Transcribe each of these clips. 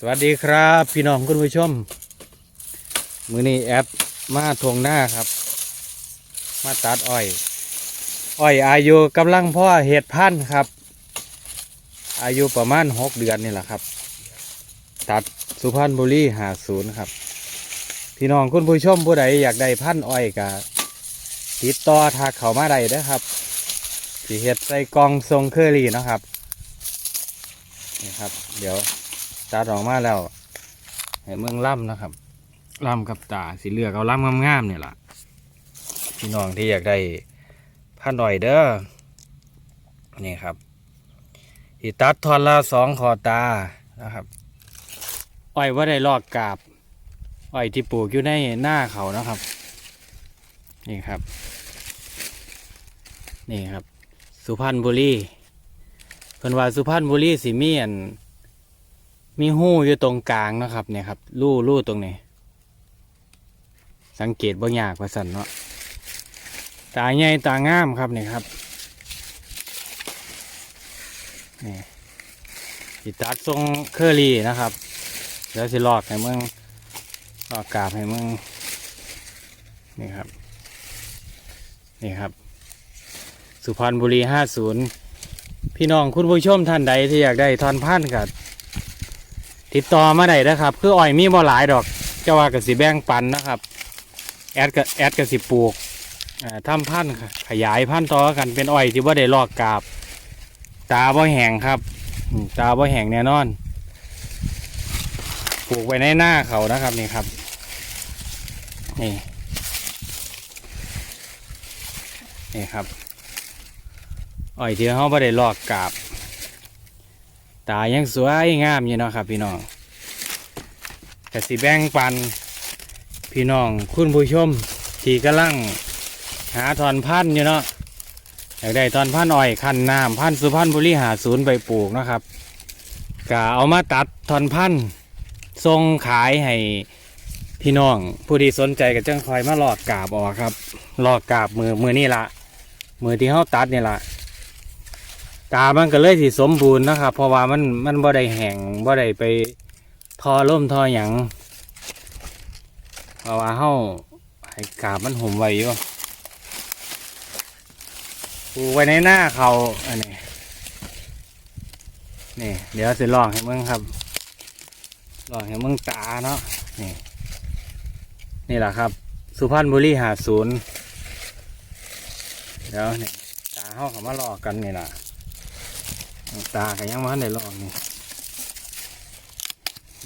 สวัสดีครับ พี่น้องคุณผู้ชม มือนี้แอดมาทวงหน้าครับ มาตัดอ้อย อ้อยอายุกำลังพ่อเห็ดพันธุ์ครับ อายุประมาณหกเดือนนี่แหละครับ ตัดสุพรรณบุรีหาศูนย์ครับ พี่น้องคุณผู้ชมผู้ใดอยากได้พันธุ์อ้อยกะติดต่อทักเขามาได้เด้อครับสีเห็ดใส่กองทรงเคอรี่นะครับนี่ครับ เดี๋ยว ตัดออกมาแล้วให้เมืองล่ำนะครับล่ำกับตาสีเหลือกเอาล่ำงามๆเนี่ยล่ะพี่น้องที่อยากได้พันดอยเด้อนี่ครับที่ตัดทอนละสองขอตานะครับอ้อยว่าได้ลอกกาบอ้อยที่ปลูกอยู่ในหน้าเขานะครับ นี่ครับ นี่ครับ สุพรรณบุรีเพิ่นว่าสุพรรณบุรีสิมีอัน มีหูอยู่ตรงกลางนะครับเนี่ยครับรูรูตรงนี้ สังเกตบ่ยากว่าสันเนาะตาใหญ่ตางามครับนี่ครับนี่สิตัดทรงเคอรี่นะครับเดี๋ยวสิลอกให้มึงลอกกาบให้มึงนี่ครับนี่ครับ สุพรรณบุรีห้าศูนย์พี่น้องคุณผู้ชมท่านใดที่อยากได้ทอนพันกับ ติดต่อมาได้นะครับ คืออ้อยมีบ่หลายดอกเจ้าว่ากับสิแบ่งปันนะครับ แอดกับแอดกับสิปลูกอ่าทำพันธุ์ค่ะขยายพันธุ์ต่อกันเป็นอ้อยที่ว่าได้ลอกกาบ ตาบ่แห้งครับตาบ่แห้งแน่นอน ปลูกไว้ในหน้าเขานะครับนี่ครับนี่นี่ครับอ้อยที่เขาบ่ได้ลอกกาบ ตายังสวยงามอยู่เนาะครับ พี่น้องกสิแบ่งปัน พี่น้องคุณผู้ชม ที่กำลังหาทอนพันธุ์อยู่เนาะอยากได้ทอนพันธุ์อ้อยคันน้ำพันธุ์สุพรรณบุรีหาศูนย์ไปปลูกนะครับกะเอามาตัดทอนพันธุ์ส่งขายให้พี่น้องผู้ที่สนใจก็จังคอยมาหลอกกาบออกครับหลอกกาบมือมือนี่ละมือที่เขาตัดนี่ละ ตามันก็เลยสิสมบูรณ์นะครับ เพราะว่ามันมันบ่ได้แห้งบ่ได้ไปทอล่มทอหยังเพราะว่าเฮาให้กาบมันห่มไว้อยู่ปูไว้ในหน้าเขาอันนี้นี่ เดี๋ยวสิลองให้มึงครับลองให้มึงตาเนาะนี่นี่แหละครับ สุพรรณบุรีหาศูนย์เดี๋ยวนี่ตาเฮาเขามาลอกกันนี่แหละ ตาก็ยังมาได้ลอกนี่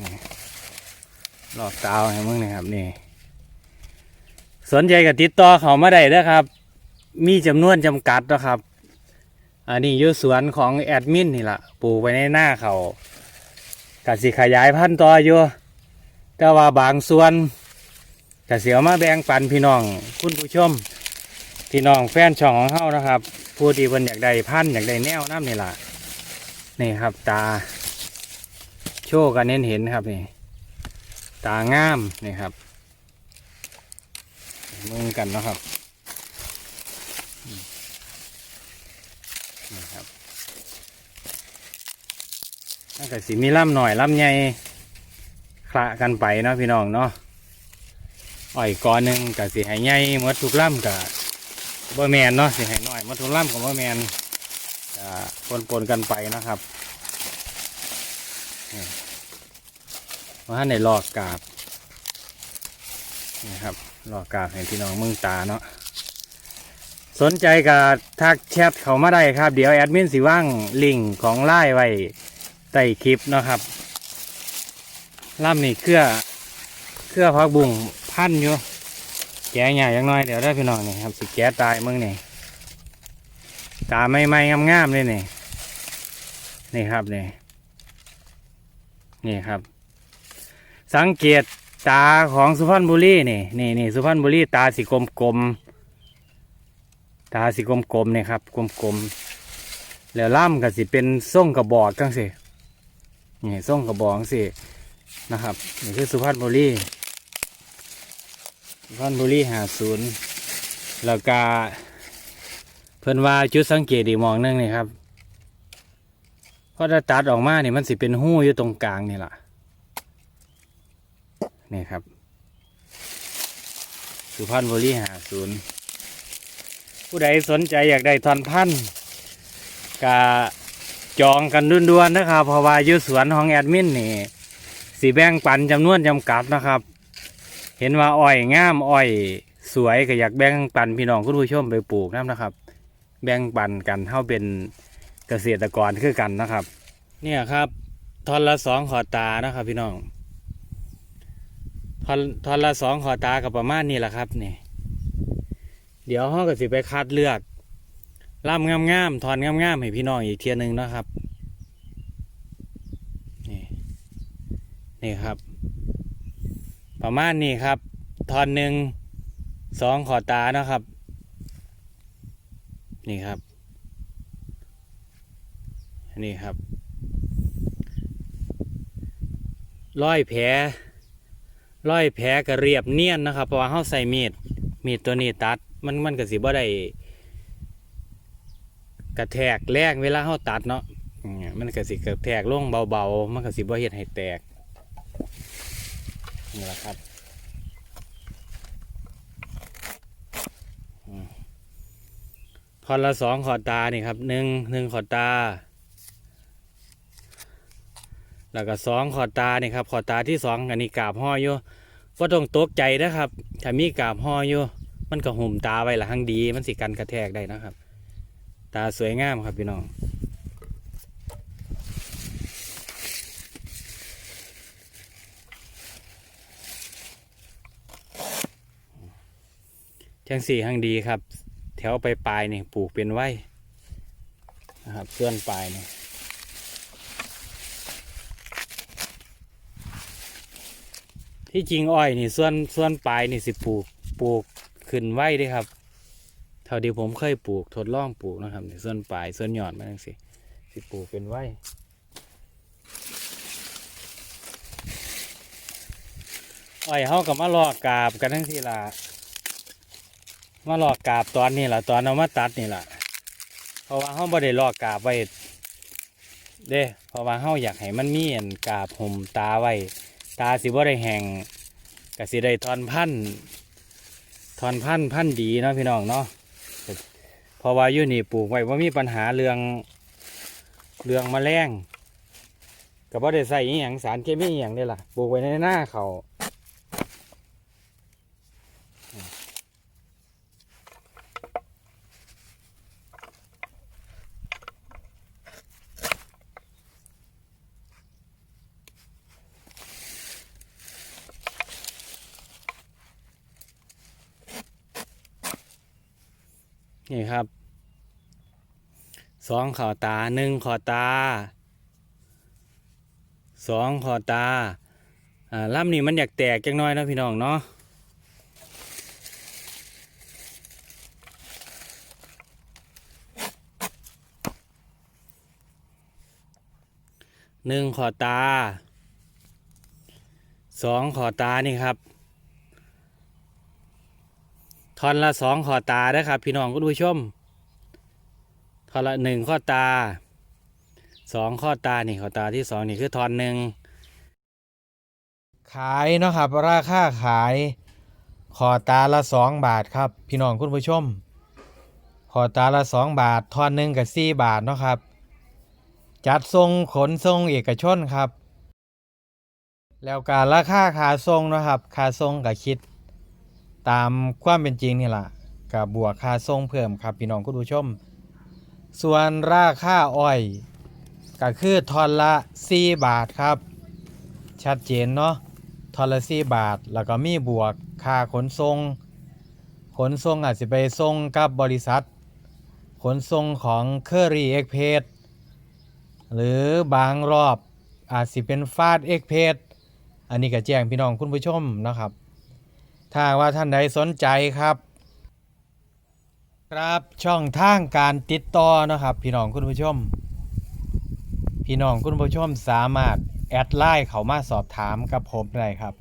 นี่ลอกตาให้มึงนี่ครับนี่ สนใจกับติดต่อเขามาได้นะครับ มีจำนวนจำกัดนะครับ อันนี้อยู่สวนของแอดมินนี่แหละปลูกไว้ในหน้าเขากัดสิขยายพันธุ์ต่ออยู่แต่ว่าบางส่วนกสิเอามาแบ่งปันพี่น้องคุณผู้ชมพี่น้องแฟนช่องของเฮานะครับ ผู้ที่เพิ่นอยากได้พันธุ์อยากได้แนวน้ำนี่ล่ะ นี่ครับตา โชว์กันเน้นเห็นครับนี่ ตางามนี่ครับมึงกันนะครับนี่ครับน่าจะสีมีล่ำหน่อยล่ำใหญ่คละกันไปเนาะพี่น้องเนาะอ้อยก้อนหนึ่งกับสีให้ใหญ่มดทุกล่ำกับบ่แมนเนาะสีให้น้อยมดทุกล่ำกับบ่แมน ปนปนๆกันไปนะครับว่าในลอกกาบนี่ครับหลอกกาบให้พี่น้องมืองตาเนาะสนใจกับทักแชทเขามาได้ครับ เดี๋ยวแอดมินสิว่างลิงก์ของไล่ไว้ใต้คลิปเนาะครับล่ำนี่เครือเครือพักบุ่งพันอยู่แกะใหญ่ยังน้อยเดี๋ยวได้พี่น้องนี่ครับสิแกะตายมึงนี่ ตาไม่ไม่งามๆเลยนี่นี่ครับนี่นี่ครับ สังเกตตาของสุพรรณบุรีนี่นี่นี่สุพรรณบุรีตาสีกลมกลมๆตาสีกลมกลมๆนี่ครับกลมกลมๆแล้วล่ำก็สิเป็นส่งกระบอกจังสินี่ส่งกระบอกสินะครับนี่คือสุพรรณบุรีสุพรรณบุรีหาศูนย์แล้วก็ พิ่นว่าจุดสังเกตอีกมองนึงนี่ครับเพราะถ้าตัดออกมาเนี่ยมันสิเป็นหู้อยู่ตรงกลางนี่แหละนี่ครับ สุพรรณบุรีหาศูนย์ผู้ใดสนใจอยากได้ทอนพันธุ์กะจองกันด่วนๆนะครับเพราะว่าอยู่สวนของแอดมินนี่สีแบ่งปันจำนวนจำกัดนะครับ เห็นว่าอ้อยงามอ้อยสวยก็อยากแบ่งปันพี่น้องคุณผู้ชมไปปลูกน้ำนะครับ แบ่งปันกันเท่าเป็นเกษตรกรคือกันนะครับ เนี่ยครับทอนละสองขอตานะครับ พี่น้องทอนทอนละสองขอตากับประมาณนี้แหละครับนี่เดี๋ยวห้องก็สิไปคัดเลือกล่ำงามๆทอนงามๆให้พี่น้องอีกเทียหนึงนะครับนี่นี่ครับ ประมาณนี้ครับทอนหนึ่งสองขอตานะครับ นี่ครับ นี่ครับร้อยแผลร้อยแผลก็เรียบเนียนนะครับ เพราะว่าเขาใส่มีด มีดตัวนี้ตัด มันมันก็สิบ่ได้กระแทกแรงเวลาเขาตัดเนาะมันก็สิกระแทกลงเบาๆ มันก็สิบ่เฮ็ดให้แตกนี่แหละครับอืม พอละสองขอตานี่ครับหนึ่งหนึ่งขอตา แล้วก็สองขอตานี่ครับขอตาที่สองอันนี้กาบห้อยอยู่ก็ต้องตกใจนะครับถ้ามีกาบห้อยอยู่มันก็ห่มตาไว้ละหังดี มันสิกันกระแทกได้นะครับ ตาสวยงามครับพี่น้องจังสี่หังดีครับ แถวไปปลายนี่ปลูกเป็นไว้นะครับเพื่อนปลายนี่ที่จริงอ้อยนี่ส่วนส่วนปลายนี่สิปลูกปลูกขึ้นไว้ด้วยครับ เท่าที่ผมเคยปลูกทดลองปลูกนะครับในส่วนปลายส่วนยอดมันจังสิสิปลูกเป็นไว้อ้อยเฮากับมาลอกกาบกันทั้งทีละ มาลอกกาบตอนนี้แหละตอนเอามาตัดนี่แหละเพราะว่าเขาบ่ได้ลอกกาบไว้เด้เพราะว่าเขาอยากให้มันมีอันกาบห่มตาไว้ตาสิบ่ได้แห้งก็สิได้ทอนพันธ์ทอนพันธ์พันธ์ดีเนาะพี่น้องเนาะเพราะว่าอยู่นี่ปลูกไว้ว่ามีปัญหาเรื่องเรื่องมแมลงก็บ่ได้ใส่อหย่างสารเคมีอหย่างนี่ล่ะปลูกไว้ในหน้าเขา นี่ครับสองขอตาหนึ่งขอตาสองขอตาอ่าล่ำนี่มันอยากแตกจังน้อยนะพี่น้องเนาะหนึ่งขอตาสองขอตานี่ครับ ทอนละสองข้อตาได้ครับ พี่น้องคุณผู้ชมทอนละหนึ่งข้อตาสองข้อตานี่ข้อตาที่สองนี่คือทอนหนึ่งขายเนาะครับ ราคาขายขอตาละสองบาทครับ พี่น้องคุณผู้ชมขอตาละสองบาททอนหนึ่งกับสี่บาทเนาะครับ จัดทรงขนทรงเอกชนครับ แล้วการราคาขาทรงเนาะครับขาทรงกับคิด ตามความเป็นจริงนี่แหละกับบวกค่าส่งเพิ่มครับพี่น้องคุณผู้ชม ส่วนราคาอ้อยก็คือทอนละ 4 บาทครับ ชัดเจนเนาะทอนละ4บาท แล้วก็มีบวกค่าขนส่งขนส่งอาจจะไปส่งกับบริษัท ขนส่งของเคอรี่เอ็กเพสหรือบางรอบอาจสิเป็นฟาดเอ็กเพสอันนี้ก็แจ้งพี่น้องคุณผู้ชมนะครับ ถ้าว่าท่านใดสนใจครับ ครับช่องทางการติดต่อนะครับ พี่น้องคุณผู้ชม พี่น้องคุณผู้ชมสามารถแอดไลน์เขามาสอบถามกับผมได้ครับ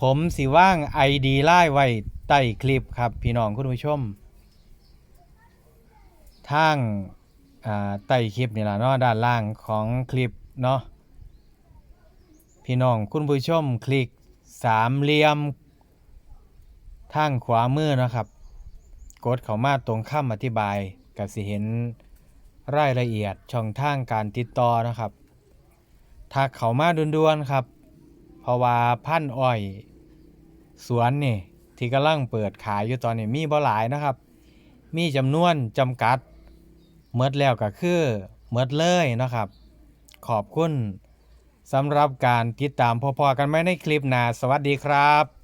ผมสิว่าง ID ไล่ไว้ใต้คลิปครับ พี่น้องคุณผู้ชมทางอ่าใต้คลิปนี่แหละเนาะด้านล่างของคลิปเนาะพี่น้องคุณผู้ชมคลิกสามเหลี่ยม ทางขวามือนะครับ กดเข้ามาตรงคำอธิบายก็สิเห็นรายละเอียดช่องทางการติดต่อนะครับถ้าเข้ามาด่วนๆครับ เพราะว่าพันอ้อย สวนนี่ที่กำลังเปิดขายอยู่ตอนนี้มีบ่หลายนะครับ มีจำนวนจำกัดเมดแล้วก็คือเมดเลยนะครับ ขอบคุณสำหรับการติดตามพอๆกันไหมในคลิปหน้าสวัสดีครับ